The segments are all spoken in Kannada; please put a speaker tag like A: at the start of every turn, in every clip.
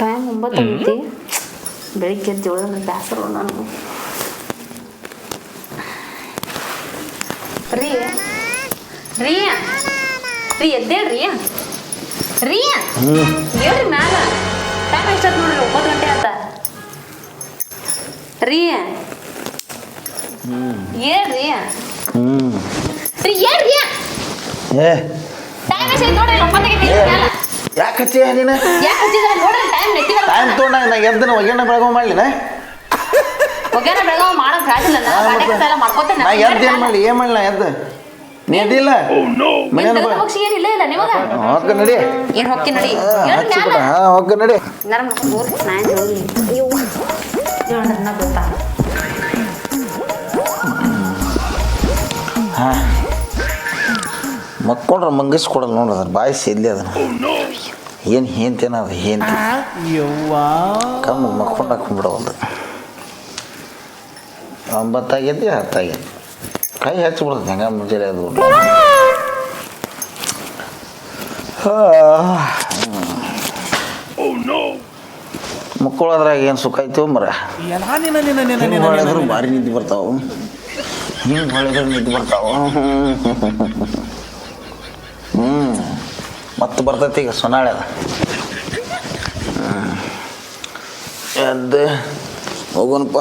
A: ಟೈಮ್ ಒಂಬತ್ತು ಆಗೈತಿ ಬೆಳಿಗ್ಗೆ ಎದ್ದು ಏಳಂದ್ರೆ ಬೇಸರ ನಾನು ರೀ ರೀ ರೀ ಎದ್ದೇಳ್ರಿ ರೀ? ಹೇಳ್ರಿ ಮ್ಯಾಲ. ಟೈಮ್ ಎಷ್ಟಾತ್ ನೋಡ್ರಿ? ಒಂಬತ್ತು ಗಂಟೆ ಆತ. ರೀ?
B: ಹ್ಮ್
A: ರೀ? ಹೇಳ್ರಿ
B: ಏ
A: ಟೈಮ್ ಎಷ್ಟು ನೋಡ್ರಿ? ಮ್ಯಾಲ.
B: ಯಾಕೆ ಹಚ್ಚಿ ನೀನು?
A: ಯಾಕೆ ಹಚ್ಚಿದ್ರೆ? ನೋಡ್ರಿ ಟೈಮ್
B: ತೊಗೊಂಡ ನಾ ಎದ್ದನ ಮಾಡ್ಲಿನ?
A: ಬೆಳಗಾವ್ ನಾ
B: ಎದ್ದು ಏನು ಮಾಡಲಿ? ಏನು ಮಾಡಲಿ ನಾ ಎದ್ದು? ನೀ ಎದ್ದಿಲ್ಲ ಮನೇನ ಬಾ
A: ಪಕ್ಷಿ ಏನಿಲ್ಲ ಇಲ್ಲ ನಿಮಗ?
B: ನಡಿ.
A: ಏನ್ ಹೊಕ್ಕಿ ನಡಿ?
B: ಹಚ್ಚಿ ಬಿಡ. ಹಾಂ ಹೋಗ ನಡಿ.
A: ನರಮ್ ನೋಡ್ರಿ ನಾನ್ ಹೋಗ್ಲಿ ಅಯ್ಯೋ ಹೇಳ್ರಿ ಗೊತ್ತಾ?
B: ಹಾಂ. ಮಕ್ಕೊಂಡ್ರೆ ಮಂಗಿಸ್ಕೊಡಲ್ಲ ನೋಡ್ರಿ ಅದ್ರ ಬಾಯಿ ಸಿದ್ಲಿ ಅದನ್ನ ಏನು ಹೇಂತೇನ ಅದು ಹೇಂತಿ ಕಮ್ಮಿ ಮಕ್ಕೊಂಡು ಹಾಕೊಂಡ್ಬಿಡವಲ್ದು ಒಂಬತ್ತಾಗೈತಿ ಹತ್ತಾಗೈತಿ. ಕೈ ಹಚ್ಚಿಬಿಡ್ತದೆ ಹೆಂಗ ಮುಂಜಾನೆ ಅದು ಮಕ್ಕಳದ್ರಾಗ ಏನು ಸುಖ ಐತಿ ಮರ? ಹಿಂಗೆ ಹೊಳೆದ್ರು ಭಾರಿ ನಿದ್ದೆ ಬರ್ತಾವು. ಹಿಂಗೆ ಹೊಳೆದ್ರು ನಿದ್ದೆ ಬರ್ತಾವ. ಹ್ಞೂ ಮತ್ತೆ ಬರ್ತೈತಿ ಈಗ ಸೊನಾಳೆ ಅದ. ಎದ್ದು ಹೋಗೋಣಪ್ಪ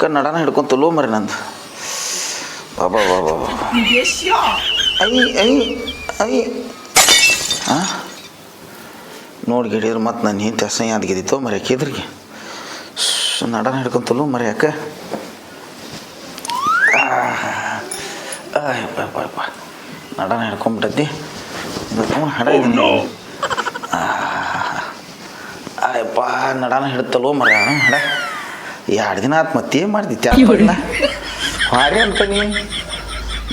B: ಕನ್ನಡನ ಹಿಡ್ಕೊಂತಲ್ಲೋ ಮರಿ ನಂದು. ಬಾಬಾ ಬಾಬಾ ಬಾಬಾ. ಐ ಐ ಐ. ಹಾಂ ನೋಡಿ ಗಿಡಿದ್ರೆ ಮತ್ತೆ ನಾನು ಹಿಂತೆ ಅಸಹ್ಯ ಅದ್ಗಿದ್ದಿತ್ತು ಮರಿ ಹಾಕಿದ್ರಿಗೆ ನಡನ ಹಿಡ್ಕೊಂತಲ್ಲೋ ಮರಿ ಯಾಕೆ ಅಯ್ಯಪ್ಪ ಯಪ್ಪ ಯಪ್ಪ ನಡನ ಹಿಡ್ಕೊಂಬಿಟ್ಟದ್ದಿ ಹಡ ಇದೀನಿ ಅಯ್ಯಪ್ಪ ನಡನ ಹಿಡ್ತಲ್ಲೋ ಮರ ಹಡ ಎರಡು ದಿನ ಆತು ಮತ್ತೇನು ಮಾಡ್ದಿತ್ತು ಯಾಕಲ್ಲ ಭಾರಿ ಅನ್ಕಣಿ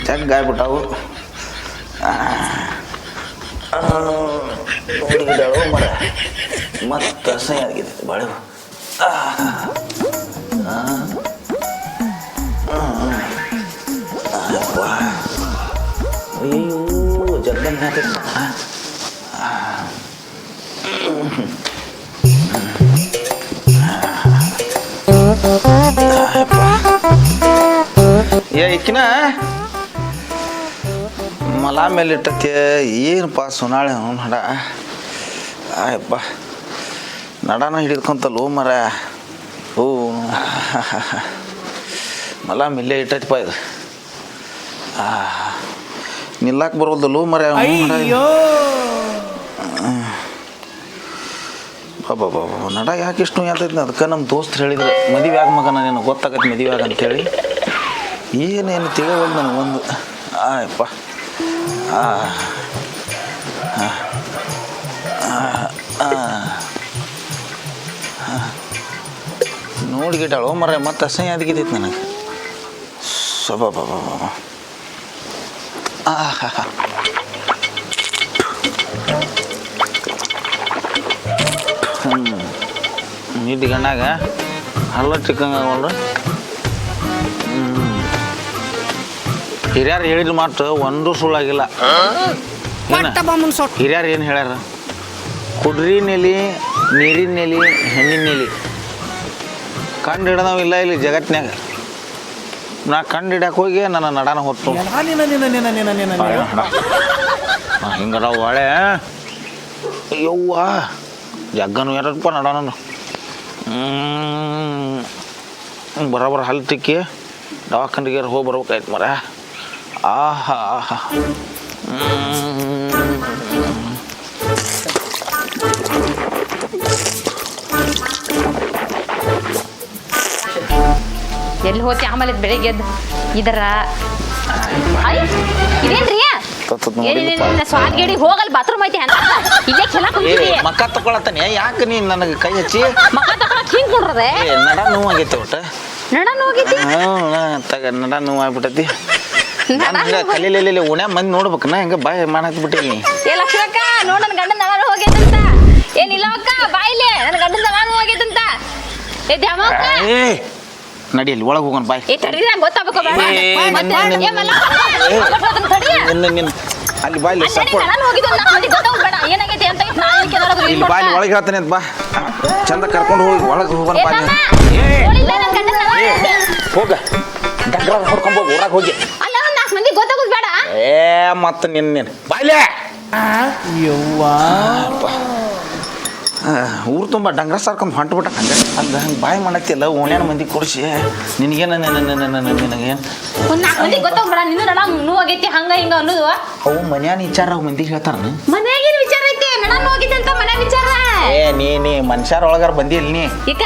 B: ಜಗ್ಗಾಗ್ಬಿಟ್ಟಾವು ನೋಡಿಗಿದ್ದಾಳು ಮರ. ಮತ್ತೆ ಅಸಹ್ಯ ಆಗಿದೆ ಬಾಳೆ. ಅಯ್ಯಪ್ಪ. ಅಯ್ಯೋ ಜಗ್ಗನ್ ಏ ಮಲ ಮೇಲೆ ಇಟ್ಟತಿ ಏನಪ್ಪ ಸುನಾಳೆ ಅವ್ನು ನಡ. ಆಯಪ್ಪ. ನಡನ ಹಿಡಿದ್ಕೊಂತಲ್ಲ ಮರ. ಓ ಮಲ ಮಿಲ್ಲೇ ಇಟ್ಟೈತಪ್ಪ ಇದು. ನಿಲ್ಲಕ್ಕೆ ಬರೋಲ್ದಲ್ಲೋ ಮರ ಬಾಬಾ ನಡ ಯಾಕೆ ಇಷ್ಟು ಯಾತೈತಿ ಅದಕ್ಕೆ ನಮ್ಮ ದೋಸ್ತ್ರು ಹೇಳಿದ್ರು ಮದುವೆ ಆಗ ಮಗ ನೀನು ಗೊತ್ತಾಗತ್ತೆ ಮದುವೆ ಆಗ ಅಂತೇಳಿ. ಏನೇನು ತಿಳಿಯವಲ್ಲ ನನಗೆ ಒಂದು ಆಯಪ್ಪ ಆ ಆ, ಆ, ಆ. ನೋಡಿ ಗಿಟ್ಟಾಳು ಮರ ಮತ್ತೆ ಅಸಹ್ಯ ಅದಕ್ಕಿದ್ದೈತೆ ನನಗೆ. ಸಬಾ ಬಾಬಾ ಬಾಬಾ ಹಾ. ಹ್ಞೂ ನಿದ್ದೆ ಗಣ್ಣಾಗ ಹಲ್ಲ ಚಿಕ್ಕಂಗಾಗಲ್ರಿ ಹಿರಿಯರು ಹೇಳಿದ ಮಾತು ಒಂದು ಸುಳ್ಳಾಗಿಲ್ಲ? ಹಿರಿಯರು ಏನು ಹೇಳ್ಯಾರ? ಕುಡ್ರಿ ನೆಲಿ ನೀರಿನ ನೆಲಿ ಹೆಣ್ಣಿನ ನೆಲಿ. ಕಂಡು ಹಿಡ್ದವ ಇಲ್ಲ ಇಲ್ಲಿ ಜಗತ್ನ್ಯಾಗ. ನಾ ಕಂಡು ಹಿಡ್ಯಾಕ ಹೋಗಿ ನನ್ನ ನಡನ ಹೊತ್ತು. ಹಿಂಗದ ಒಳೆ ಯವ್ವ. ಜಗ್ಗನು ಯಾರಪ್ಪ ನಡನ ಬರೋಬರ ಹಲ್ಲು ತಿಕ್ಕಿ ದವಾಖಾನಿಗೆ ಹೋಗಿ ಬರ್ಬೇಕಾಯ್ತು ಮರ ಆಹಾ ಆಹಾ.
A: ಎಲ್ಲಿ ಹೋತಿ? ಆಮೇಲೆ ಬೆಳಿಗ್ಗೆ ಎದ್ದು ಇದರ ಇದೇನ್ರಿ?
B: ತತ್ತದ್ ನೋಡಿಲ್ಲಪ್ಪ.
A: ಏನೇನಿಲ್ಲ ಸ್ವಾದ್ ಹೋಗಲ್ ಬಾತ್ರೂಮ್ ಐತಿ ಇಲ್ಲೇ ಕೆಲ
B: ಏ
A: ಕುಂತೀವಿ.
B: ಮಕ್ಕ ತಗೊಳತ್ತಾನೆ ಯಾಕೆ ನೀನು ನನಗೆ ಕೈ ಹಚ್ಚಿ?
A: ಮಕ್ಕ ತಕೊಳಕ್ ಹಿಂಗ್ ಕುಂಡ್ರದೆ
B: ಏ ನಡ ನೋವಾಗೈತೆ ಒಟ್ಟು
A: ನಡ
B: ಹ್ಞೂ ತಗ ನಡ ನೋವು ಆಗ್ಬಿಟ್ಟತಿ
A: ನಡ
B: ಕಲೀಲಿ ಉಣ್ಯಾ ಮಂದಿ ನೋಡ್ಬೇಕು ನಾ ಹೆಂಗ ಬಾಯ್ ಮಾಡಕ್ ಬಿಟ್ಟಿನಿ
A: ಏ ಲಕ್ಷ್ಮಕ್ಕ ನೋಡ್ ನನ್ನ ಗಂಡನ ನಡ ಹೋಗೈತಂತ ಏನಿಲ್ಲ ಅಕ್ಕ ಬಾಯ್ಲೆ ನನ್ನ ಗಂಡನ ನಡ ಹೋಗೈತಂತ ಏ ದ್ಯಾಮಕ್ಕ
B: ಏ ನಡಿಯಲ್ಲಿ ಒಳಗೆ ಹೋಗೋಣ ಬಾಯ್.
A: ಏ ತಡಿ ನಂಗೆ ಗೊತ್ತಾಗಬೇಕು ಬೇಡ
B: ಏ,
A: ಮತ್ತೆ ಏ ಮಲ್ಲ ತಡಿ
B: ನಿನ್ನ. ನಿನ್ನ ಅಲ್ಲಿ ಬಾಯ್ಲಿ
A: ಅಲ್ಲಿ
B: ಸಪೋರ್ಟ್
A: ನಾನು ಹೋಗಿದ್ದು ಏನಾಗೈತಿ ಅಂತ ನಾ ಯಾಕೆ ಏನಾದ್ರು
B: ಇಲ್ಲಿ ಬಾಯ್ಲಿ ಒಳಗೆ ಹೇಳ್ತಾನೆ ಅಂತ ಬಾ. ಚಂದ ಕರ್ಕೊಂಡು ಹೋಗಿ ಒಳಗೆ ಹೋಗೋಣ
A: ಏ
B: ಬಾಯ್.
A: ಮಾಮ,
B: ಏ
A: ನೋಡಿಲ್ಲ ನನ್ನ ಗಂಡನ ನಡ
B: ಏ
A: ಹೋಗೈತಿ.
B: ಹೋಗ. ಡಂಗ್ರ ಹೊಡ್ಕೊಂಡ್ ಹೋಗಿ ಊರಾಗ ಹೋಗಿ.
A: ಅಲ್ಲ ಒಂದ್ ನಾಲ್ಕು ಮಂದಿ ಗೊತ್ತಾಗೋದು ಬೇಡ.
B: ಏ ಮತ್ತೆ ನಿನ್ನ ನೀನು. ಬಾಯ್ಲೆ. ಊರು ತುಂಬ ಡಂಗ್ರ ಸಾರ್ಕೊಂಡು ಹೊಂಟು ಬಿಟ್ಟ ಹಂಗೆ ಅಲ್ಲ ಹಂಗೆ ಬಾಯಿ ಮಾಡತ್ತಿಲ್ಲ ಓಣ್ಯಾನ ಮಂದಿ ಕೊಡಿಸಿ. ನಿನಗೇನ ನಿನಗೇನು?
A: ನಾಲ್ಕು ಮಂದಿ ಗೊತ್ತಾಗ್ಬೇಡ ನಿನ್ನ ನಡ ನೋವು ಆಗೈತಿ ಹಂಗ ಹಿಂಗ ಅನ್ನೋದು.
B: ಅವು ಮನ್ಯಾನ ವಿಚಾರ ಅವು ಮಂದಿಗೆ ಹೇಳ್ತಾರ
A: ಮನ್ಯಾಗಿನ ವಿಚಾರ ಐತಿ ನಡ ಹೋಗಿದ್ದೆ ಅಂತ ಮನ್ಯಾಗ ವಿಚಾರ.
B: ಏ ನೀ ನೀ ಮನುಷ್ಯರ ಒಳಗಾರ ಬಂದಿಲ್ಲ ನೀ.
A: ಈಗ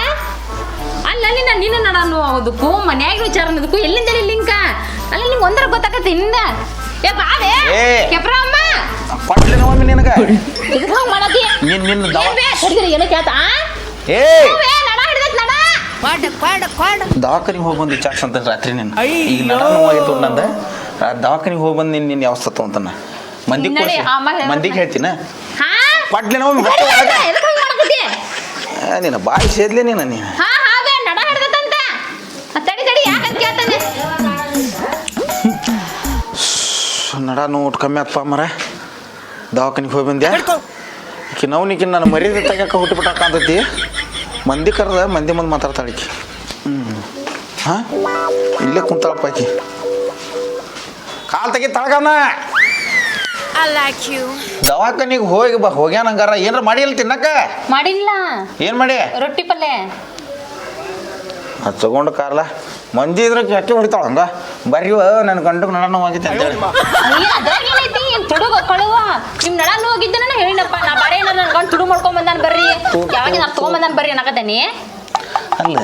A: ಅಲ್ಲ ಅಲ್ಲಿ ನಾನು ನಿನ್ನ ನಡ ಆಗೋದಕ್ಕೂ ಮನ್ಯಾಗಿನ ವಿಚಾರ ಅನ್ನೋದಕ್ಕೂ ಎಲ್ಲಿಂದ ಲಿಂಕ? ಅಲ್ಲಿ ನಿಂಗೆ ಒಂದರ ಗೊತ್ತಾಗತ್ತೆ ಹಿಂದ ಏ ಬಾವೆ
B: ಏ.
A: ಕೆಪ್ರಮ್ಮ
B: ಕೊಟ್ಲಿನ ಒಮ್ಮೆ ನಿನಗ.
A: ಇದಕ್ಕೆ ಹೋಗಿ ಮಾಡತಿ
B: ನಿನ್ ನಿನ್ನ ದವ
A: ಏನ್ ಬೇ ತಡಿದ್ರಿ ಏನೋ ಕೇಳ್ತಾ
B: ಏ.
A: ಬೇ ನಡ ಹಿಡ್ದೈತ್ ನಡ.
B: ದವಾಖಾನಿಗೆ ಹೋಗಿ ಬಂದು ವಿಚಾರಿಸ್ ಅಂತ ರಾತ್ರಿ ನಿನ್ನ ಈಗ ನಡ ನೋವಾಗಿತ್ತು ನಂದ ದವಾಖಾನಿಗೆ ಹೋಗಿ ಬಂದು ನಿನ್ನ ನಿನ್ನ ಸತ್ತು ಅಂತಾನ ಮಂದಿಗೆ
A: ನಡಿ, ಅಮ್ಮ
B: ಮಂದಿಗೆ ಹೇಳ್ತೀನ?
A: ಹಾ?
B: ಕೊಟ್ಲಿನ ಒಮ್ಮೆ
A: ತಡಿ,
B: ಬರ್ತದೆ ಒಳಗ.
A: ಎದಕ್ಕೆ ಹಂಗ್ ಮಾಡಕತ್ತಿ?
B: ಏ, ನಿನ್ನ ಬಾಯಿ ಸೇದ್ಲಿ ನೀನು ನೀ
A: ಹಾ? ನಡ
B: ನೋಟ್ ಕಮ್ಮಿ ಆತ್ಪ ಮರ. ದವಾಖಾನಿಗೆ ಹೋಗಿ ಬಂದ್ಯಾ? ಈಕಿ ನವ್ನಿಕಿ ನನ್ನ ಮರ್ಯಾದೆ ತೆಗ್ಯಾಕ ಹುಟ್ಟುಬಿಟ್ಟ ಕಾಂತತಿ ಮಂದಿ ಕರೆದ ಮಂದಿ ಮುಂದೆ ಮಾತಾಡ್ತಾಳೆ ಈಕಿ ಹ್ಞೂ ಹಾಂ? ಇಲ್ಲೇ ಕುಂತಾಳಪ್ಪ ಆಕಿ. ಕಾಲ್ ತೆಗಿ ತಳಗನ
C: I like you.
B: ದವಾಖಾನಿಗೆ ಹೋಗಿ ಬಾ ಹೋಗ್ಯಾನ ಹಂಗಾರ. ಏನಾರ ಮಾಡಿಲ್ಲ ತಿನ್ನಕ?
A: ಮಾಡಿಲ್ಲ.
B: ಏನು ಮಾಡಿ?
A: ರೊಟ್ಟಿ ಪಲ್ಯ.
B: ತಗೊಂಡು ಕಾರ್ಲ. ಮಂದಿ ಇದ್ರೆ ಕೆಟ್ಟ ಹೊಡಿತಾಳ ಹಂಗ? ಬರ್ರಿ ನನ್ನ ಗಂಡಗೆ ನಡ ನೋವಾಗಿತ್ತು
A: ಅಂತ ಹೇಳಿ ಏನ್ ತುಡುಗ ಕಳುವ. ನಿಮ್ ನಡ ಹೋಗಿದ್ದೆ ನಾನು ಹೇಳಿನಪ್ಪ. ನಾ ಬಾರೆ ಏನಾರ ನನ್ ಗಂಡ ತುಡು ಮಾಡ್ಕೊಂಡ್ ಬಂದಾನ ಬರ್ರಿ. ಯಾವಾಗ ನಾ ತಗೊಂಡ್ ಬಂದಾನ ಬರ್ರಿ ಅನ್ನಕತ್ತೇನಿ
B: ಅಲ್ಲ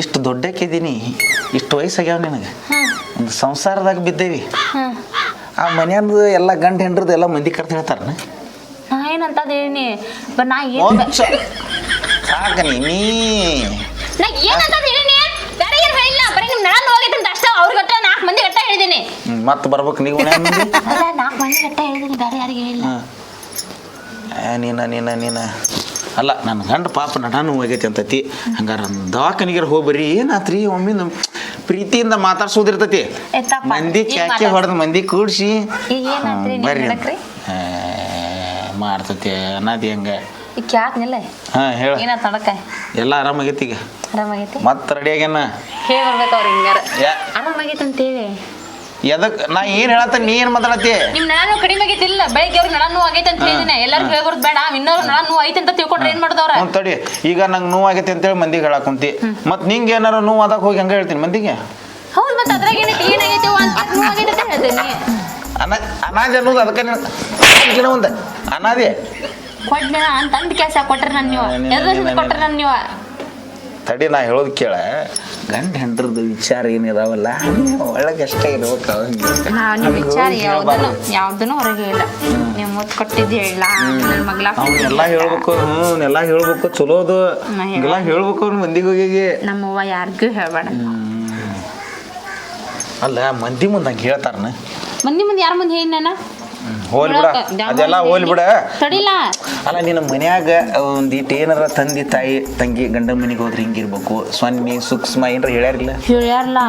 B: ಇಷ್ಟು ದೊಡ್ಡಕ್ಕಿದ್ದೀನಿ ಇಷ್ಟು ವಯಸ್ಸಾಗ್ಯಾವ ನಿನಗೆ. ಒಂದು ಸಂಸಾರದಾಗ ಬಿದ್ದೇವಿ. ಆ ಮನ್ಯಾಂದು ಎಲ್ಲ ಗಂಡ ಹೆಂಡ್ರದ್ದು ಎಲ್ಲ ಮಂದಿ ಕರ್ತ ಹೇಳ್ತಾರ
A: ನಾ ಏನಂತ ಹೇಳಿನಿ? ಬ ನಾ ಏನ್
B: ಸಾಕ ನೀ ನೀ.
A: ನಾ ಏನಂತ ಹೇಳಿನಿ ಬೇರೆ ಏನ್ ಹೇಳಿಲ್ಲ ಬರೀ ನಿಮ್ ನಡ ಹೋಗೈತೆ ಅಂತ ಅಷ್ಟ ಅವ್ರ ಗಟ್ಟ ನಾಲ್ಕು ಮಂದಿ ಗಟ್ಟ ಹೇಳಿದೀನಿ.
B: ಮತ್ತೆ ಬರ್ಬೇಕು ನೀವು
A: ಅಲ್ಲ ನಾಲ್ಕು ಮಂದಿ ಗಟ್ಟ ಹೇಳಿದೀನಿ ಬೇರೆ ಯಾರಿಗೆ ಹೇಳಿಲ್ಲ.
B: ನೀನ ನೀನ ನೀನ. ಅಲ್ಲ ನನ್ನ ಗಂಡ ಪಾಪ ನಡಾನು ಹೋಗೈತಿ ಅಂತತಿ. ಹಂಗಾರ ದವಾಖಾನಿಗೆ ಹೋಗ್ಬರಿ ಏನಾತ್ರಿ ಒಮ್ಮೆ ನಮ್ ಪ್ರೀತಿಯಿಂದ ಮಾತಾಡ್ಸೋದಿರ್ತತಿ. ಮಂದಿ
A: ಮಾತಾಡ್ಸ್-
B: ಹೊಡೆದು ಮಂದಿ ಕೂಡ್ಸಿ. ಬರ್ರಿ ಮಾಡ್ತತಿ ಅನ್ನತಿ ಹಂಗ? ಹಾಂ ಹೇಳ. ಎಲ್ಲ ಆರಾಮಾಗೈತಿ ಈಗ?
A: ಆರಾಮಾಗೈತಿ
B: ಮತ್ತೆ ರೆಡಿ ಆಗ್ಯಾನ
A: ಹೇಳಿ ಬರ್ಬೇಕು ಅವ್ರ ಹಿಂಗಾರ.
B: ಯಾ.
A: ಆರಾಮಾಗೈತೆ ಅಂತೇಳಿ
B: ಎದಕ್? ನಾ ಏನು ಹೇಳತ್ತ ನೀ ಏನು ಮಾತಾಡತಿ
A: ನಿಮ್ ನಾನು ಕಡಿಮೆ ಆಗೈತಿಲ್ಲ ಬೆಳಗ್ಗೆ ಅವ್ರಿಗೆ ನಳ ನೋವು ಆಗೈತೆ ಅಂತ ಹೇಳಿದಿನ. ಎಲ್ಲರಿಗೂ ಹೇಳ್ಬಾರ್ದು ಬೇಡ ಇನ್ನೊರು ನಳ ನೋವು ಐತೆ ಅಂತ ತಿಳ್ಕೊಂಡ್ರೆ ಏನ್ ಮಾಡ್ದವ್ರ?
B: ಹ್ಞೂ ತಡಿ. ಈಗ ನಂಗೆ ನೋವಾಗೈತಿ ಅಂತೇಳಿ ಮಂದಿಗೆ ಹೇಳಕ್ ಕುಂತಿ ಮತ್ತು ನಿಂಗೆ ಏನಾರ ನೋವು ಆದಾಗ ಹೋಗಿ ಹಂಗ ಹೇಳ್ತೀನಿ ಮಂದಿಗೆ?
A: ಹೌದು ಮತ್ತೆ ಅದ್ರಾಗ ಏನೈತಿ ಏನಾಗೈತಿ ಅಂತ ನೋವು ಆಗೈತೆ ಅಂತ ಹೇಳ್ತೀನಿ.
B: ಅನ ಅನಾಜ ಅನ್ನೋದು ಅದಕ್ಕೆ ನಿನ್ನ ಒಂದು ಅನಾದಿ.
A: ಕೊಡ್ನ ಅಂತ ಅಂದ್ ಕೆಲಸ ಕೊಟ್ರೆ ನನ್ ನೀವು.
B: ನೀನ್- ನೀನ್-
A: ಕೊಟ್ರೆ ನನ್ನ ನೀವು.
B: ತಡಿ ನಾ ಹೇಳೋದು ಕೇಳ. ಗಂಡ ಹೆಂಡ್ರದ್ದು ವಿಚಾರ ಏನಿದಾವಲ್ಲ ಒಳಗೆ ಅಷ್ಟೇ ಇರ್ಬೇಕು ಹಂಗೆ.
A: ನಾ ನಿಮ್ ವಿಚಾರ
B: ಹೋಗಿ
A: ಯಾವ್ದನು
B: ಹೇಳ್ಬಾರ್ದು.
A: ಯಾವ್ದನು ಹೊರಗೆ ಇಲ್ಲ. ನೀವು ಮುತ್ತು ಕೊಟ್ಟಿದ್ದು ಹೇಳ. ನನ್ನ ಮಗ್ಲ
B: ಅವ್ನೆಲ್ಲ ಹೇಳ್ಬೇಕು ಎಲ್ಲ ಹೇಳ್ಬೇಕು ಚಲೋದು. ಎಲ್ಲ ಹೇಳ್ಬೇಕು ಅವ್ನು ಮಂದಿಗೆ ಹೋಗಿ
A: ನಮ್ಮವ್ವ ಯಾರಿಗೂ ಹೇಳ್ಬೇಡ.
B: ಅಲ್ಲ ಮಂದಿ ಮುಂದೆ ಹಂಗೆ ಹೇಳ್ತಾರನ?
A: ಮಂದಿ ಮುಂದೆ ಯಾರ ಮುಂದೆ ಹೇಳಿ ನಾನು?
B: ಹೋಲ್ ಬಿಡ ಅದೆಲ್ಲ ಹೋಲ್ ಬಿಡ
A: ತಡಿಲ್ಲ
B: ಅಲ್ಲ ನಿನ್ನ ಮನ್ಯಾಗ ಒಂದಿಟ್ಟು ಏನಾರ ತಂದೆ ತಾಯಿ ತಂಗಿ ಗಂಡ ಮನೆಗೆ ಹೋದ್ರೆ ಹಿಂಗಿರ್ಬೇಕು. ಸೊನ್ನೆ ಸೂಕ್ಷ್ಮ ಏನಾರ ಹೇಳ್ಯಾರಿಲ್ಲ?
A: ಹೇಳ್ಯಾರಲ್ಲ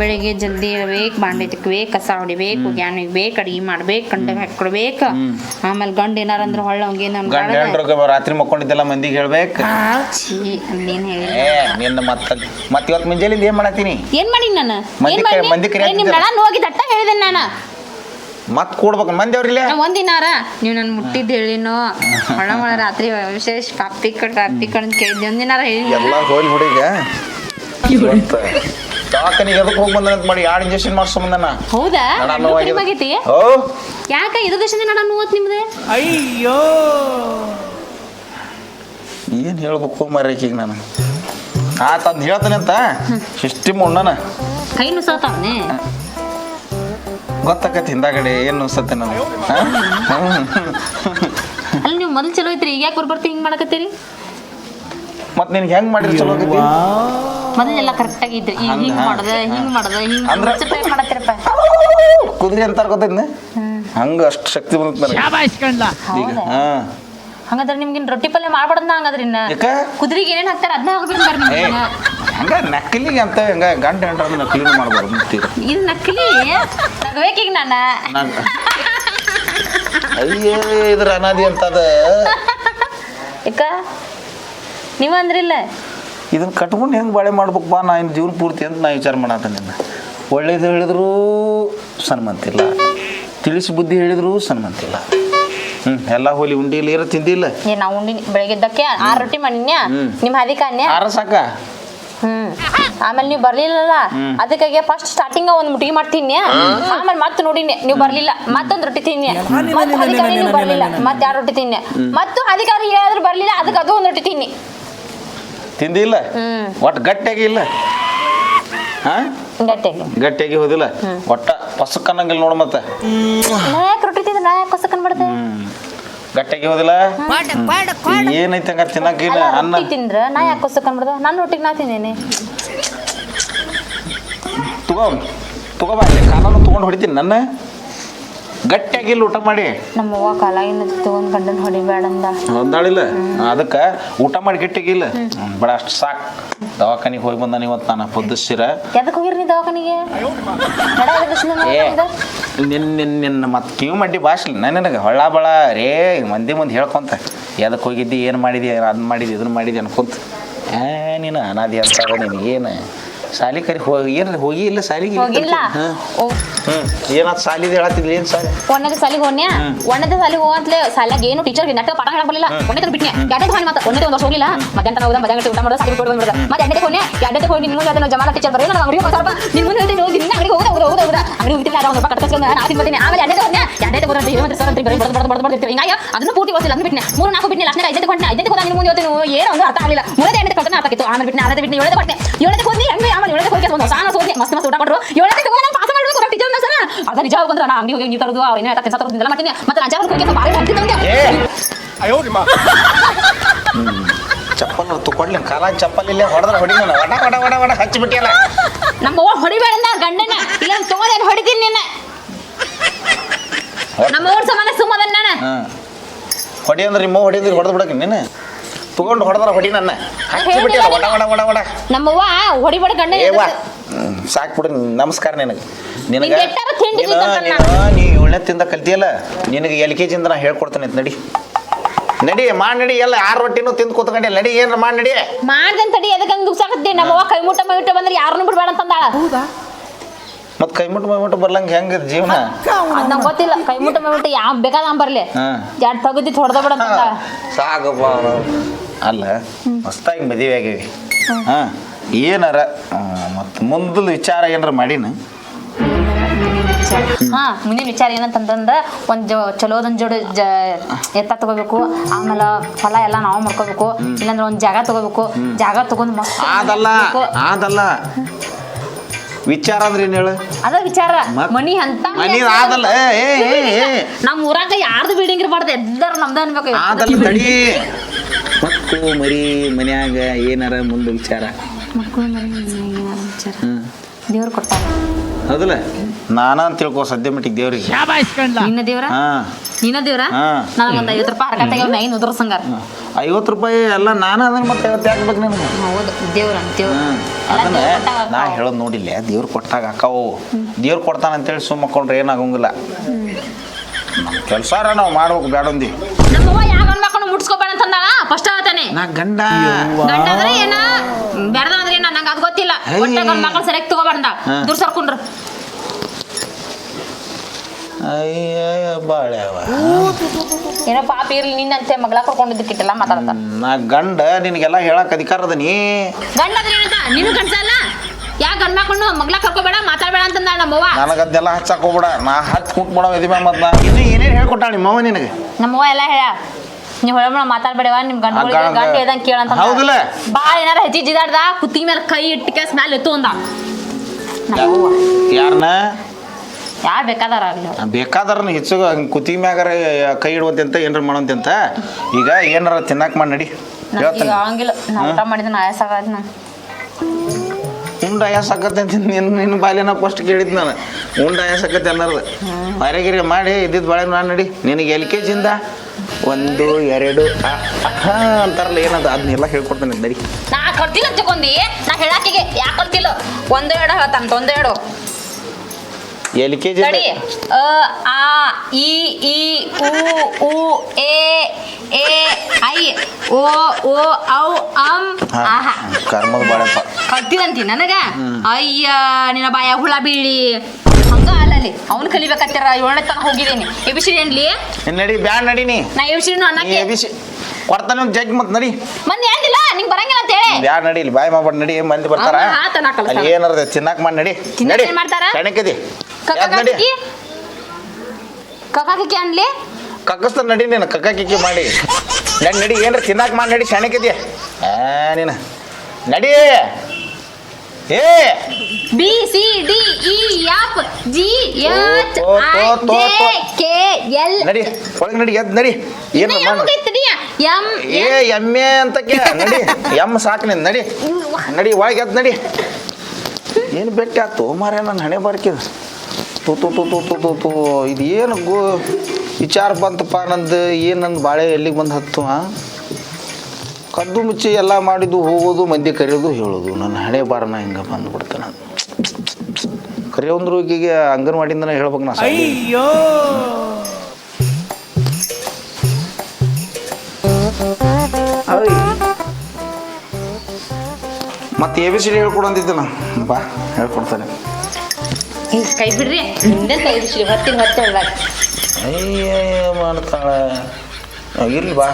A: ಬೆಳಿಗ್ಗೆ ಜಲ್ದಿ ಇರ್ಬೇಕು ಬಾಂಡೆ ತಿಕ್ಬೇಕು ಕಸ ಹೊಡಿಬೇಕು ಗ್ಯಾನ್ ಇಗ್ಬೇಕು ಅಡಿಗೆ ಮಾಡ್ಬೇಕು ಗಂಡ ಹಾಕೊಡ್ಬೇಕು ಆಮೇಲೆ ಗಂಡ ಏನಾರ ಅಂದ್ರೆ ಹೊಳ್ಳ ಹಂಗೆ ನನ್
B: ಗಂಡ ಹೆಂಡ್ರಿಗೆ ರಾತ್ರಿ ಮಕ್ಕೊಂಡಿದ್ದೆಲ್ಲ ಮಂದಿಗೆ ಹೇಳ್ಬೇಕು.
A: ಅಲ್ಲೇನ್ ಹೇಳಿ
B: ನಿನ್ನ ಮತ್ತೆ ಮತ್ತೆ ಇವತ್ತು ಮುಂಜಾನೆ ಏನು ಮಾಡತ್ತೀನಿ?
A: ಏನ್ ಮಾಡಿ ನಾನು?
B: ಮಂದಿ
A: ಕರೆ ನಿಮ್ ನಳ ಹೋಗಿ ದಟ್ಟ ಹೇಳಿದೆ ನಾನು.
B: ಮತ್ತೆ ಕೊಡ್ಬೇಕು ಮಂದಿ ಅವ್ರಿಲ್ಲ
A: ಒಂದಿನಾರ. ನೀವು ನನ್ ಮುಟ್ಟಿದ್ದು ಹೇಳಿನೋ ಒಳ ರಾತ್ರಿ ವಿಶೇಷ ಪಾಪಿ ಕಡ್ ಪಾಪಿ ಕಡ್ ಅಂತ ಕೇಳಿದ್ದೆ. ಒಂದಿನಾರ ಹೇಳಿ.
B: ಎಲ್ಲ ಹೋಗಿ ಹುಡುಗ ದವಾಖಾನಿಗೆ ಎದಕ್ಕೆ ಹೋಗಿ ಬಂದ ಮಾಡಿ ಎರಡು ಇಂಜೆಕ್ಷನ್ ಮಾಡ್ಸ್ಕೊಂಬಂದನ
A: ಹೌದಾ?
B: ಓ
A: ಯಾಕ ಇದ್ರ ದೇಶದಿಂದ ನಡ ನೋವತ್ ಅಯ್ಯೋ.
B: ಏನು ಹೇಳ್ಬೇಕು ಮರ್ಯಾಕಿಗೆ ನಾನು? ಆತ ಅಂತ ಹೇಳ್ತಾನೆ ಅಂತ? ಸಿಸ್ಟಮ್ ಉಣ್ಣನ
A: ಕೈನು ನುಸಾತಾವನೆ
B: ಗೊತ್ತಾಕತಿ ಹಿಂದಾಗಡೆ ಏನು ಅನ್ಸತ್ತೆ ನಾವು
A: ಅಲ್ಲಿ ನೀವು ಮೊದಲು ಚಲೋ ಐತ್ರಿ ಈಗ ಯಾಕೆ ಬರ್ಬರ್ತಿ ಹಿಂಗೆ ಮಾಡಕತ್ತೀರಿ?
B: ಮತ್ತೆ ನಿನ್ಗೆ ಹೆಂಗ್ ಮಾಡಿದ್ರೆ ಚಲೋ ಆಗೈತಿ?
A: ಮೊದಲೆಲ್ಲ ಕರೆಕ್ಟ್ ಆಗಿದ್ರಿ ಈಗ
B: ಹಿಂಗೆ
A: ಮಾಡ್ದೆ ಮಾಡದ ಮಾಡ್ದೆ ಮಾಡದ
B: ಅಂದ್ರೆ
A: ಮಾಡತ್ತಿರಪ್ಪ.
B: ಕುದುರೆ ಅಂತ ಗೊತ್ತೈತಿ ಹಂಗ ಅಷ್ಟು ಶಕ್ತಿ ಬರುತ್ತೆ ನನಗೆ. ಈಗ
A: ಹೌದಾ?
B: ಹಾ.
A: ಹಂಗಾದ್ರೆ ನಿಮ್ಗಿನ್ ರೊಟ್ಟಿ ಪಲ್ಯ ಮಾಡ್ಬಾರ್ದ ಹಂಗಾದ್ರೆ ಇನ್ನ ಕುದುರೆಗೆ ಕುದ್ರಿಗೆ ಹಾಕ್ತಾರೆ ಅದನ್ನ ನಿಮ್ಗೆ
B: ಹಂಗ ನಕಲಿಗೆ ಅಂತ ಹಂಗ ಗಂಟೆ ಹೆಂಡ್ರ ನಕಲಿ ಮಾಡ್ಬಾರ್ದು
A: ಇದು ನಕಲಿ? ನಗಬೇಕೀಗ ನಾನು?
B: ಅಯ್ಯೋ ಇದ್ರ ಅನಾದಿ ಅಂತದ.
A: ಯಾಕ? ನೀವ ಅಂದ್ರಿಲ್ಲ?
B: ಇದನ್ನ ಕಟ್ಕೊಂಡು ಹೆಂಗೆ ಬಾಳೆ ಮಾಡ್ಬೇಕು ಬಾ ನಾ ಇನ್ನು ಜೀವನ ಪೂರ್ತಿ ಅಂತ ನಾ ವಿಚಾರ ಮಾಡಾತ ನಿನ್ನ. ಒಳ್ಳೇದು ಹೇಳಿದ್ರು ಸನ್ಮಂತಿಲ್ಲ ತಿಳಿಸಿ ಬುದ್ಧಿ ಹೇಳಿದ್ರು ಸನ್ಮಂತಿಲ್ಲ ಹ್ಞೂ ಎಲ್ಲ ಹೋಲಿ ಉಂಡಿ ಇಲ್ಲ ಏನೋ ತಿಂದಿಲ್ಲ.
A: ಏ ನಾವು ಉಂಡಿ ಬೆಳಗ್ಗೆದ್ದಕ್ಕೆ ಆರು ರೊಟ್ಟಿ ಮಾಡಿನ್ಯಾ? ನಿಮ್ಮ ಹದಿಕ ಅನ್ಯ
B: ಆರ ಸಾಕ?
A: ಹ್ಮ್. ಆಮೇಲೆ ನೀವು ಬರ್ಲಿಲ್ಲಲ್ಲ? ಅದಕ್ಕಾಗಿ ಫಸ್ಟ್ ಸ್ಟಾರ್ಟಿಂಗ್ ಒಂದ್ ಮುಟ್ಟಿಗೆ ಮಾಡ್ತೀನಿ. ಆಮೇಲೆ ಮತ್ತೆ ನೋಡಿನಿ ನೀವು ಬರ್ಲಿಲ್ಲ. ಮತ್ತೊಂದ್ ರೊಟ್ಟಿ ತಿನ್ನಿ. ಮತ್ತೆ ಅಧಿಕಾರಿ ನೀವು ಬರ್ಲಿಲ್ಲ. ಮತ್ತೆ ಎರಡು ರೊಟ್ಟಿ ತಿನ್ನಿ? ಮತ್ತು ಅಧಿಕಾರಿ ಹೇಳಿದ್ರು ಬರ್ಲಿಲ್ಲ ಅದಕ್ಕೆ ಅದು ಒಂದ್ ರೊಟ್ಟಿ ತಿನ್ನಿ.
B: ತಿಂದಿಲ್ಲ ಒಟ್ಟು ಗಟ್ಟಿಯಾಗಿ ಇಲ್ಲ? ಹಾಂ?
A: ಗಟ್ಟಿಯಾಗಿ.
B: ಗಟ್ಟಿಯಾಗಿ ಹೋದಿಲ್ಲ? ಒಟ್ಟ ಪಸಕ್ ಅನ್ನಂಗಿಲ್ಲ ನೋಡು ಮತ್ತೆ.
A: ನಾ ಯಾಕೆ ರೊಟ್ಟಿ ತಿಂದ್ರೆ ನಾ ಯಾಕೆ ಬಿಡ್ದೆ
B: ಹ್ಮ್ ಗಟ್ಟಿಯಾಗಿ ಹೋದಿಲ್ಲ? ಏನೈತೆ ಹಂಗಾರೆ ತಿನ್ನಕ್ಕಿಲ್ಲ ಅನ್ನ.
A: ತಿಂದ್ರೆ ನಾ ಯಾಕೆ ಹೊಸಕನ್ ನನ್ನ ಹೊಟ್ಟಿಗೆ ನಾ ತಿಂದೇನೆ.
B: ತಗೋ ತಗೋಬಾ ಇಲ್ಲಿ ಕಾಲನ್ನು ತೊಗೊಂಡು ಹೊಡಿತೀನಿ ನನ್ನ. ಗಟ್ಟಿಯಾಗಿಲ್ಲ ಊಟ ಮಾಡಿ.
A: ನಮ್ಮ ಅವ್ವ ಕಾಲಾಗಿನ ತಗೊಂಡ್ ಗಂಡನ ಹೊಡಿಬೇಡ ಅಂದ
B: ಅದಕ್ಕೆ ಊಟ ಮಾಡಿ ಗಟ್ಟಿಯಾಗಿಲ್ಲ ಬಡ ಅಷ್ಟು ಸಾಕು. ದವಾಖಾನಿಗೆ ಹೋಗಿ ಬಂದ ಇವತ್ತು ನಾನು ಪೊದ್ದಿಸಿರ
A: ಎದಕ್ಕೆ ಹೋಗಿರಿ ದವಾಖಾನಿಗೆ?
B: ನಿನ್ನ ನಿನ್ನ ನಿನ್ನ ಮತ್ತೆ ಕಿವಿ ಮಡ್ಡಿ ಭಾಷೆ ನನಗೆ? ಹೊಳ್ಳ ಬಳ ರೇ ಮಂದಿ ಮುಂದೆ ಹೇಳ್ಕೊಂತ. ಎದಕ್ಕೆ ಹೋಗಿದ್ದಿ ಏನು ಮಾಡಿದಿ ಅದನ್ನ ಮಾಡಿದಿ ಇದನ್ನ ಮಾಡಿದಿ ಅನ್ಕೊಂತ. ಏ ನೀನು ಅನಾದಿ ಅಂತ ನೀನು ಶಾಲಿ ಕರಿ ಹೋಗಿ ಏನು ಹೋಗಿ ಇಲ್ಲ ಶಾಲಿಗೆ?
A: ಹೋಗಿಲ್ಲ?
B: ಹಾಂ
A: ಓ
B: ಹ್ಞೂ ಏನಾಯ್ತು ಸಾಲಿದು ಹೇಳತ್ತಿದ್ಲಿ ಏನು ಸಾಲಿ
A: ಒಂದನೇ ಸಾಲಿಗೆ ಹೋನ್ಯಾ ಒಂದನೇ ಸಾಲಿಗೆ ಹೋಗಂತಲೇ ಸಾಲಾಗ ಏನು ಟೀಚರ್ ನೆಟ್ಟ ಪಾಠ ಹೇಳಕ್ ಬರಲಿಲ್ಲ ಒಂದೇ ಬಿಟ್ನೆ ಎರಡನೇ ಹಾನಿ ಮತ್ತೆ ಒಂದೇ ಒಂದು ವರ್ಷ ಹೋಗಿಲ್ಲ ಮಧ್ಯಾಹ್ನ ಹೋದ ಮಧ್ಯಾಹ್ನ ಊಟ ಮಾಡೋದು ಸಾಲಿ ಬಿಟ್ಟು ಬಂದ್ಬಿಡ್ದ ಮತ್ತೆ ಎರಡನೇ ಹೋಗ್ನೆ ಎರಡನೇ ಹೋಗಿ ನಿನ್ನ ಅದನ್ನ ಜಮಾನ ಟೀಚರ್ ಬರೀ ನಾನು ಅಂಗಡಿ ಸ್ವಲ್ಪ ನಿನ್ನ ಮುಂದೆ ಹೇಳ್ತೀನಿ ಹೋಗಿ ನಿನ್ನ ಅಂಗಡಿ ಹೋಗೋದ ಹೋಗೋದ ಹೋಗೋದ ಹೋಗೋದ ಅಂಗಡಿ ಹೋಗ್ತೀನಿ ನಾನು ಸ್ವಲ್ಪ ಕಟ್ಕೊಂಡು ನಾನು ಆಫೀಸ್ ಬರ್ತೀನಿ ಆಮೇಲೆ ಎರಡನೇ ಹೋಗ್ನೆ ಎರಡನೇ ಹೋದ್ರೆ ಹೇಮಂತ ಸರ್ ಅಂತ ಬರೀ ಬಡ್ದು ಬಡ್ದು ಬಡ್ದು ಬಡ್ದು ಹಿಂಗಾಗಿ ಅದನ್ನು ಪೂರ್ತಿ ಓದಿಲ್ಲ ಅಂದ್ರೆ ಬಿಟ್ನೆ ಮೂರು ನಾಲ್ಕು ಬಿಟ್ನೆ ನಿನ್ನ ಮುಂದೆ ಹೋಗ್ತೀನಿ ಏನು ಒಂದು ಅರ್ಥ ಆಗಲಿಲ್ಲ ಅರ್ಥ ಆಗಿತ್ತು ಆಮೇಲೆ ಬಿಟ್ನೆ ಆರನೇ ಬಿಟ್ನೆ ಏಳನೇ ಕೊಟ್ಟೆ ಏಳನೇ ಹೋಗಿ ಹೆಂಗೆ ಆಮೇಲೆ ಏಳನೇ ಹೋಗಿ ಒಂದು ಸಾನ ಸೋದ್ನೆ ಮಸ್ತ್ ಮಸ್ತ್ ಊಟ ಕೊಟ್ಟರು ನಾನು ಪಾಸ್ ಮಾಡಬೇಕು ಟೀಚರ್ ಸರ್ ಅದ ನಿಜ ಬಂದ್ರೆ ನಾ ಅಂಗಡಿ ಹೋಗಿ ನೀವು ತರೋದು ಅವ್ರು ಏನೇ ಕೆಲಸ ತರೋದು ಇದೆಲ್ಲ ಮಾಡ್ತೀನಿ ಮತ್ತೆ ರಾಜ ಹೋಗಿ ಬಾರಿ ನಮಗೆ
B: ಏ ಚಪ್ಪಲ್ ತಗೊಳ್ಲಿ ಕಾಲ ಚಪ್ಪಲ್ ಇಲ್ಲೇ ಹೊಡೆದ್ರೆ ಹೊಡಿ ನಾನು ವಡ ವಡ ವಡ ವಡ ಹಚ್ಚಿಬಿಟ್ಟಿಯಲ್ಲ
A: ನಮ್ಮ ಅವ್ವ ಹೊಡಿಬೇಡ ಗಂಡನ ಇಲ್ಲ ತಗೋದೇನು ಹೊಡಿತೀನಿ ನಿನ್ನ ನಮ್ಮ ಅವ್ರ ಸಮಾನ ಸುಮ್ಮದನ್ನ ನಾನು
B: ಹಾಂ ಹೊಡಿ ಅಂದ್ರೆ ನಿಮ್ಮ ಹೊಡಿದ್ರೆ ಹೊಡೆದು ಬಿಡಕ್ಕೆ ನೀನು ತಗೊಂಡು ಹೊಡೆದ್ರ ಹೊಡಿ ನನ್ನ. ಹಚ್ಚಿಬಿಟ್ಟಿಯಲ್ಲ ಒಡ ಒಡ ಒಡ ವಡ
A: ನಮ್ಮವ್ವ ಹೊಡಿಬೇಡ ಬಡ
B: ಏವಾ ಸಾಕು ಬಿಡು ನಮಸ್ಕಾರ ನಿನಗೆ. ನಿನಗೆ
A: ನಿಂಗೆ ಎಟ್ಟಾರ ತಿಂಡಿ
B: ನೀನು
A: ತಿಂದದ್ದನ್ನ?
B: ನೀ ಏಳನೇ ತಿಂದ ಕಲ್ತಿಯಲ್ಲ? ನಿನಗೆ ಎಲ್ ಕೆ ಜಿಂದ ನಾ ಹೇಳ್ಕೊಡ್ತೇನೆ ಅಂತ ನಡಿ. ನಡಿ ಮಾಡಿ ನಡಿ ಎಲ್ಲ ಆರು ರೊಟ್ಟಿನೂ ತಿಂದು ಕೂತ್ಕೊಂಡಿಲ್ಲ ನಡಿ ಏನ್ ಮಾಡಿ ನಡಿ.
A: ಮಾಡ್ದಂತ ತಡಿ ಎದಕ್ಕೆ ಹಂಗೆ ದುಗ್ಸಾಕತ್ತಿ ನಮ್ಮವ್ವ ಕೈ ಮುಟ್ಟ ಮೈ ಮುಟ್ಟ ಬಂದ್ರೆ ಯಾರನ್ನೂ ಬಿಡ್ಬೇಡ ಅಂತಂದಾಳ.
B: ಮತ್ತೆ ಕೈ ಮುಟ್ಟು ಮೈ ಮುಟ್ಟು ಬರ್ಲಂಗೆ ಹೆಂಗೆ ಜೀವನ?
A: ಅದ್ ನಂಗೆ ಗೊತ್ತಿಲ್ಲ ಕೈ ಮುಟ್ಟ ಮೈ ಮುಟ್ಟ ಯಾವ ಬೇಕಾದ ಬರ್ಲಿ.
B: ಹಾಂ.
A: ಎರಡು ತಗದಿ ಹೊಡೆದ ಬಿಡ ಅಂತಂದಾಳ.
B: ಸಾಕಪ್ಪ. ಅಲ್ಲ ಹೊಸ್ತಾಗಿ ಮದುವೆ ಆಗೀವಿ. ಹಾ ಏನಾರ ಮತ್ತು ಮುಂದದ ವಿಚಾರ ಏನಾರ ಮಾಡಿನ?
A: ಹಾ ಮುಂದಿನ ವಿಚಾರ ಏನಂತಂದ್ರ ಒಂದ್ ಚಲೋದೊಂದ್ ಜೋಡಿ ಜ ಎತ್ತ ತಗೋಬೇಕು ಆಮೇಲೆ ಫಲ ಎಲ್ಲ ನಾವು ಮಾಡ್ಕೋಬೇಕು ಇಲ್ಲಾಂದ್ರೆ ಒಂದ್ ಜಾಗ ತಗೋಬೇಕು ಜಾಗ ತಗೊಂಡ್ ಮಸ್ತ್ ಅದಲ್ಲ.
B: ಆದಲ್ಲ. ವಿಚಾರ ಅಂದ್ರೆ ಏನ್ ಹೇಳು?
A: ಅದ ವಿಚಾರ. ಮನಿ ಅಂತ
B: ಮನಿ ಆದಲ್ಲ
A: ನಮ್ಮ ಊರಾಗ ಯಾರ್ದು ಬಿಲ್ಡಿಂಗ್ ಇರಬಾರ್ದು ಎಲ್ಲರೂ ನಮ್ದ ಅನ್ಬೇಕು.
B: ಆದಲ್ಲ ತಡಿ ಮಕ್ಕಳು ಮರಿ ಮನ್ಯಾಗ ಏನಾರ ಮುಂದೆ ವಿಚಾರ?
A: ಮಕ್ಕಳು ಮರಿ ಮನ್ಯಾಗ ವಿಚಾರ? ದೇವ್ರು ಕೊಟ್ಟಾರ
B: ಹೌದಲ್ಲ? ನಾನ ಅಂತ ತಿಳ್ಕೊ ಸದ್ಯ ಮಟ್ಟಿಗೆ ದೇವ್ರಿಗೆ.
A: ನಿನ್ನ ದೇವ್ರ?
B: ಹಾ.
A: ನಿನ್ನ ದೇವ್ರ?
B: ಹಾ.
A: ನನಗೊಂದು ಐವತ್ತು ರೂಪಾಯಿ ಹರಕತ್ತಾಗ ಒಂದು ಐನು ಉದ್ರ ಸಂಗಾರ.
B: ಐವತ್ತು ರೂಪಾಯಿ ಎಲ್ಲ ನಾನು ಅದನ್ನ ಮತ್ತೆ ಐವತ್ತು ಹಾಕ್ಬೇಕು ನಿನಗೆ
A: ಹೌದು. ದೇವ್ರ ದೇವ್ರ.
B: ಅದನ್ನ ನಾ. ಹೇಳೋದು ನೋಡಿಲ್ಲ. ದೇವ್ರು ಕೊಟ್ಟಾಗ ಅಕ್ಕಾವು ದೇವ್ರು ಕೊಡ್ತಾನ ಅಂತೇಳಿ ಸುಮ್ಮ ಹಾಕೊಂಡ್ರೆ ಏನಾಗಂಗಿಲ್ಲ. ಕೆಲಸಾರ ನಾವು ಮಾಡ್ಬೇಕು ಬೇಡಂದಿ
A: ನಮ್ಮ ಯಾವ ಮುಟ್ಸ್ಕೊಬೇಡ ಅಂತಂದಾಳ? ಫಸ್ಟ್ ಹೇಳ್ತಾನೆ
B: ನಾ ಗಂಡ.
A: ಗಂಡ ಅಂದ್ರೆ ಏನ? ಬೆಡ್ದ ಅಂದ್ರೆ ಏನ? ನಂಗೆ ಅದು ಗೊತ್ತಿಲ್ಲ.
B: ಹೈ.
A: ಒಟ್ಟ ಗಂಡ ಮಕ್ಕಳು ಸರಿಯಾಗಿ ತಗೋಬಾರ್ದ. ದೂರ ಸರ್ಕೊಂಡ್ರು.
B: ಅಯ್ಯ ಬಾಳ್ಯಾವ.
A: ಏನೋ ಪಾಪ ಇರ್ಲಿ ನಿನ್ನಂತೆ ಮಗಳ ಕರ್ಕೊಂಡಿದ್ದಕ್ಕಿಟ್ಟೆಲ್ಲ ಮಾತಾಡ್ತಾರ.
B: ನಾ ಗಂಡ ನಿನಗೆಲ್ಲ ಹೇಳಕ್ ಅಧಿಕಾರ ಅದ ನೀ?
A: ಗಂಡ ಅಂದ್ರೆ ಏನಂತ? ನೀನು ಗಂಡಸಲ್ಲ ಯಾ ಗಂಡ ಮಕ್ಕಳು ಮಗಳ ಕರ್ಕೋಬೇಡ ಮಾತಾಡಬೇಡ ಅಂತಂದಾಳ ನಮ್ಮವ್ವ.
B: ನನಗದ್ದೆಲ್ಲ ಹಚ್ಚಕ್ ಹೋಗ್ಬೇಡ. ನಾ ಹಚ್ಚ ಕುಂತ್ ಮಾಡೋ ಇದಿ ಮತ್ತೆ ನಾ ಇನ್ನು ಏನೇನು ಹೇಳ್ಕೊಟ್ಟ ನಿಮ್ಮವ ನಿನಗೆ?
A: ನಮ್ಮವ್ವ ಎಲ್ಲ ಹೇಳ. ನೀವು ಹೊಳ ಮಾತಾಡ್ಬೇಡವ? ನಿಮ್ ಗಂಡ
B: ಗಂಡ-
A: ಗಂಡ ಹೇಳ್ದಂಗೆ ಕೇಳಂತ
B: ಹೌದಲ್ಲ?
A: ಬಾಳ ಏನಾರ ಹೆಚ್ಚಿ ಜಿದಾಡ್ದ ಕುತ್ತಿಗೆ ಮೇಲೆ ಕೈ ಇಟ್ಟು ಕೇಸ್ ಮ್ಯಾಲೆ ಎತ್ತು ಅಂದ
B: ಯಾರನ್ನ
A: ಯಾರು ಬೇಕಾದಾರ ಆಗ್ಲಿ
B: ಹೆಚ್ಚು ಕುತ್ತಿಗೆ ಮ್ಯಾಗಾರ ಕೈ ಇಡುವಂತೆ ಅಂತ ಏನಾರ ಮಾಡೋಂತೆ ಅಂತ? ಈಗ ಏನಾರ ತಿನ್ನಕ್ ಮಾಡಿ ನಡಿ. ಹೇಳ್ತಾನೆ.
A: ನಾ ಊಟ ಮಾಡಿದ ಆಯಾಸ ಆಗದ ನಂಗೆ
B: ಉಂಡ ಆಯಾಸಕತ್ತೆ ಅಂತ ನಿನ್ನ ನಿನ್ನ ಬಾಲಿನ ಫಸ್ಟ್ ಕೇಳಿದ್ ನಾನು. ಉಂಡ ಆಯಾಸಕತ್ತೆ ಅನ್ನೋದು ಹೊರಗಿರಿ ಮಾಡಿ ಇದ್ದಿದ್ದು ಬಾಳೆ ನಾನು ನಡಿ. ನಿನಗೆ ಎಲ್ ಕೆ ಜಿಂದ? ಒಂದು, ಎರಡು ಹಾ ಅಂತಾರಲ್ಲ, ಏನದ? ಅದನ್ನೆಲ್ಲ ಹೇಳ್ಕೊಡ್ತಾನೆ ನಡಿ.
A: ನಾ ಕೊಡ್ತಿಲ್ಲ ತಿಳ್ಕೊಂಡಿ ನಾ ಹೇಳಾಕಿಗೆ ಯಾಕೆ ಕೊಡ್ತಿಲ್ಲ? ಒಂದು, ಎರಡು ಹೇಳ್ತಾನೆ ಒಂದು, ಎರಡು.
B: ಎಲ್ ಕೆ ಜಿ
A: ತಡಿ. ಅ ಆ ಇ ಈ ಉ ಉ ಎ ಎ ಐ ಓ ಓ ಔ ಅಂ ಆಹಾ.
B: ಕರ್ಮದ ಬಾಳಪ್ಪ.
A: ಕಲ್ತಿದಂತಿ ನನಗ? ಅಯ್ಯ ನಿನ್ನ ಬಾಯ ಹುಳ ಬೀಳಿ. ಹಂಗ ಅಲ್ಲಲ್ಲಿ. ಅವ್ನು ಕಲಿಬೇಕತ್ತಿರ ಏಳನೇ ತನಕ ಹೋಗಿದ್ದೀನಿ. ಎ ಬಿ ಸಿ ಏನ್ಲಿ?
B: ಏನ್ ನಡಿ ಬ್ಯಾಡ್ ನಡಿನಿ ನಾ. ಎಬಿಸಿಡಿ
A: ಅನ್ನಕ್ಕೆ.
B: ಎ ಬಿ ಸಿ ಕೊಡ್ತಾನೆ ಒಂದು ಜಗ್ ಮತ್ತೆ ನಡಿ.
A: ಮಂದಿ ಏನಿಲ್ಲ ನಿಂಗೆ ಬರಂಗಿಲ್ಲ ಅಂತ ಹೇಳಿ.
B: ಯಾರು ನಡಿ ಇಲ್ಲಿ ಬಾಯಿ ಮಾಡ್ಬೇಡ ನಡಿ ಮಂದಿ ಬರ್ತಾರ.
A: ಅವ್ನ ಆತನ ಕಳ್ಸ್ತಾನ.
B: ಅಲ್ಲಿ ಏನಾರ ತಿನ್ನಕ್ ಮಾಡಿ ನಡಿ.
A: ತಿನ್ನಕ್
B: ನಡಿ.
A: ಏನ್ ಮಾಡ್ತಾರ?
B: ಕಣಕದಿ ಯಾಕ್ ನಡಿ?
A: ಕಕ್ಕಾಕಿ ಕಕ್ಕಾಕಿ ಅನ್ಲಿ?
B: ಕಕ್ಕಸ್ತಾರ ನಡಿ ನೀನು ಕಕ್ಕ ಕಿಕ್ಕಿ ಮಾಡಿ. ನಡಿ ನಡಿ ಏನ್ರ ತಿನ್ನಾಕ ಮಾಡಿ ನಡಿ ಸಣ್ಣಕದಿ ಆ ನೀನು. ನಡಿ. A!
A: B C D E F G H
B: ತೋ,
A: ಐ
B: ತೋ, ತೋ,
A: ಜೆ
B: ತೋ.
A: ಕೆ ಎಲ್
B: ನಡಿ ಒಳಗೆ ನಡಿ ಎದ್ ನಡಿ. ಏನು ಮಾಡಿ
A: ಎಂ
B: ಏ ಎಮ್ಮೆ ಅಂತಕ್ಕೆ ನಡಿ. ಎಮ್ಮ ಸಾಕು ನಿನ್ ನಡಿ. ನಡಿ ಒಳಗೆ ಎದ್ ನಡಿ. ಏನು ಬೆಟ್ಟ ಆತು? ಮಾರೇ ನನ್ನ ಹಣೆ ಬರ್ಕಿದ ತು ತು ತು ತು ತು ತು ತು. ಇದು ಏನು ಗೋ ವಿಚಾರ ಬಂತಪ್ಪ ನಂದು? ಏನು ನಂದು ಬಾಳೆ ಎಲ್ಲಿಗೆ ಬಂದು ಹತ್ತು ಆ? ಕದ್ದು ಮುಚ್ಚಿ ಎಲ್ಲ ಮಾಡಿದ್ದು ಹೋಗೋದು ಮಂದಿ ಕರೆಯೋದು ಹೇಳೋದು. ನನ್ನ ಹಣೆ ಬಾರನ ಹಿಂಗೆ ನಾನು. ಕರೆಯೊಂದ್ರು ಈಗೀಗ ಅಂಗನವಾಡಿಯಿಂದನೇ ಹೇಳ್ಬೇಕು ನಾ ಅಯ್ಯೋ! ಅಯ್ಯ್. ಮತ್ತೆ ಎ ಬಿ ಸಿ ಡಿ ಹೇಳ್ಕೊಡು ನಾನು ಬಾ ಹೇಳ್ಕೊಡ್ತಾನೆ.
A: ಕೈ ಬಿಡ್ರಿ. ಹಿಂದೆ ಕೈ ಬಿಡ್ರಿ. ಹೊತ್ತಿನ ಹೊತ್ತೆ ಹೇಳ
B: ಅಯ್ಯ ಮಾಡ್ತಾಳೆ ಇರ್ಲಿ ಬಾ.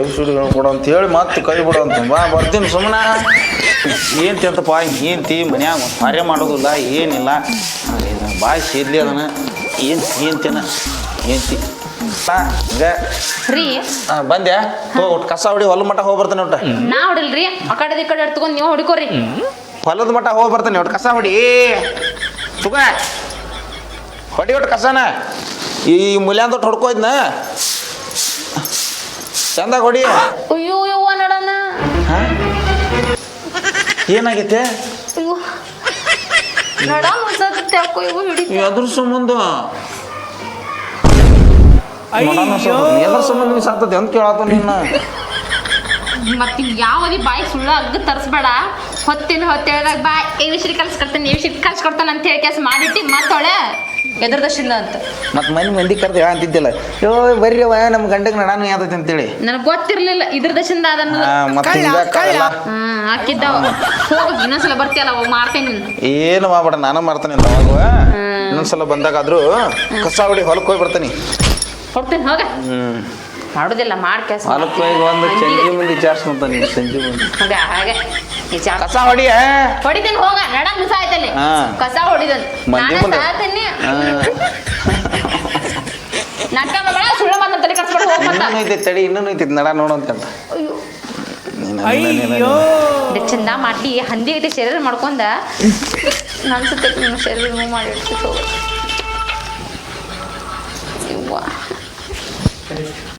B: ಎಬ್ ಸುಡಿಗಳು ಸಿ ಡಿ ಅಂತ ಹೇಳಿ ಮತ್ತೆ ಕೈ ಬಿಡು ಅಂತ ಬಾ ಬರ್ತೀನಿ ಸುಮ್ಮನೆ ಏನು ತಿಂತಪ್ಪ ಏನ್ತಿ ಮನ್ಯಾಗ ಮರೆ ಮಾಡೋದಿಲ್ಲ ಏನಿಲ್ಲ. ಬಾಯಿ ಸೇದ್ಲಿ ಅದನ್ನ. ಏನು ಏನು ತಿನ್ನ. ಏನ್ತಿ ತಿ.
A: ರೀ.
B: ಆ, ಬಂದ್ಯಾ? ಹೋಗಿ ಒಟ್ಟು ಕಸ ಹೊಡಿ ಹೊಲ ಮಠ ಹೋಗಿ ಬರ್ತಾನೆ ಒಟ್ಟು.
A: ನಾ ಹೊಡಿಲ್ರಿ. ಆ ಕಡೆ ಈ ಕಡೆ ಎತ್ಕೊಂಡ್ ನೀವು ಹೊಡಿಕೋರಿ.
B: ಹೊಲದ ಮಠ ಹೋಗಿ ಬರ್ತಾನೆ ಒಟ್ಟು ಕಸ ಹೊಡಿ. ತುಗ ಹೊಡಿ ಒಟ್ಟು ಕಸನ. ಈ ಮುಲ್ಯಾಂದ ಒಟ್ಟು ಹೊಡ್ಕೋಯ್ದ್ನ. ಚಂದಾಗ ಕೊಡಿ.
A: ಅಯ್ಯೋ ಯವ್ವ ನಡನ.
B: ಹಾ? ಏನಾಗೈತೆ?
A: ಅಯ್ಯೋ. ನಡ ಮುಸತ್ತೆ ಯಾಕೋ ಇವು
B: ಎದ್ರ ಸಂಬಂಧ ಎದ್ರ ಸಂಬಂಧ ಮಿಸ್ ಆಗ್ತದೆ ಅಂತ ಕೇಳತ್ತ ನಿನ್ನ.
A: ಮತ್ತೆ ಯಾವದಿ ಬಾಯಿ ಸುಳ್ಳ ಅಗ್ಗ ತರಿಸ್ಬೇಡ. ಹೊತ್ತಿನ ಹೊತ್ತೆ ಹೇಳ್ದಾಗ ಬಾ ಈ ವಿಷಯ ಕಲ್ಸ್ಕೊಡ್ತಾನೆ ಈ ವಿಷಯ ಕಲ್ಸ್ಕೊಡ್ತಾನೆ ಅಂತ ಹೇಳಿ ಕೆಲಸ ಮಾಡಿಟ್ಟು ಮತ್ತೊಳೆ ಎದುರ್ದಶಿಲ್ಲ ಅಂತ.
B: ಮತ್ತೆ ಮನೆ ಮಂದಿ ಕರ್ದು ಹೇಳ ಅಂತಿದ್ದಿಲ್ಲ. ಯೋ ಬರ್ರಿ ಅವ ನಮ್ಮ ಗಂಡಗೆ ನಡಾನು ಯಾವ್ದೈತೆ ಅಂತೇಳಿ.
A: ನನಗೆ ಗೊತ್ತಿರಲಿಲ್ಲ ಇದ್ರ ದಶಿಂದ ಅದನ್ನ
B: ಮತ್ತೆ
A: ಹ್ಮ್ ಹಾಕಿದ್ದಾವ. ಹೋಗಿ ಇನ್ನೊಂದ್ಸಲ ಬರ್ತೀಯಲ್ಲ ಅವಾಗ ಮಾಡ್ತೇನೆ ನೀನು
B: ಏನು ಮಾಡ್ಬೇಡ ನಾನು ಮಾಡ್ತಾನೆ ಅಂತ ಅವಾಗ ಇನ್ನೊಂದ್ಸಲ ಬಂದಾಗಾದ್ರೂ ಕಸ ಹೊಡಿ ಹೊಲಕ್ಕೆ ಹೋಗಿ ಬರ್ತಾನೆ.
A: ಹೊಡ್ತೇನೆ ಹೋಗ.
B: ಹ್ಮ್.
A: ಮಾಡುದಿಲ್ಲ
B: ಹೊಲಕ್ಕೆ ಹೋಗಿ ಒಂದು ಸಂಜೆ ಮಂದಿ ಮಾಡ್ತಾನೆ ಸಂಜೆ ಮಂದಿ.
A: ಹೋಗ ಹಾಗೆ.
B: ಕಸ ಹೊಡಿ?
A: ಹೊಡಿತೇನೆ ಹೋಗ. ನಡ ಮಿಸ ಆಯ್ತಲ್ಲಿ.
B: ಹಾ.
A: ಕಸ ಹೊಡಿದನ್
B: ಮಂದಿ
A: ನಾನೇ
B: ಮುಂದೆ.
A: ಸಾಯ್ತೇನೆ. ನಾಟಕ ಸುಳ್ಳು ಮಾತನ್ನ ತಲೆ ಕಟ್ಸ್ಬಿಡು ಹೋಗ್ ಮತ್ತ.
B: ಇನ್ನೂ ಐತೆ ತಡಿ ಇನ್ನೂ ಐತಿ ನಡ ನೋಡಂತ ಅಂತ
A: ಅಯ್ಯೋ.
B: ನೀನು
A: ಇದು ಚಂದ ಮಾಡಿ ಹಂದಿ ಐತೆ ಶರೀರ ಮಾಡ್ಕೊಂಡ. ನೀನು ಶರೀರ ಮೂವ್ ಮಾಡಿ ಇಡ್ತಿತ್ತು. ಯವ್ವ.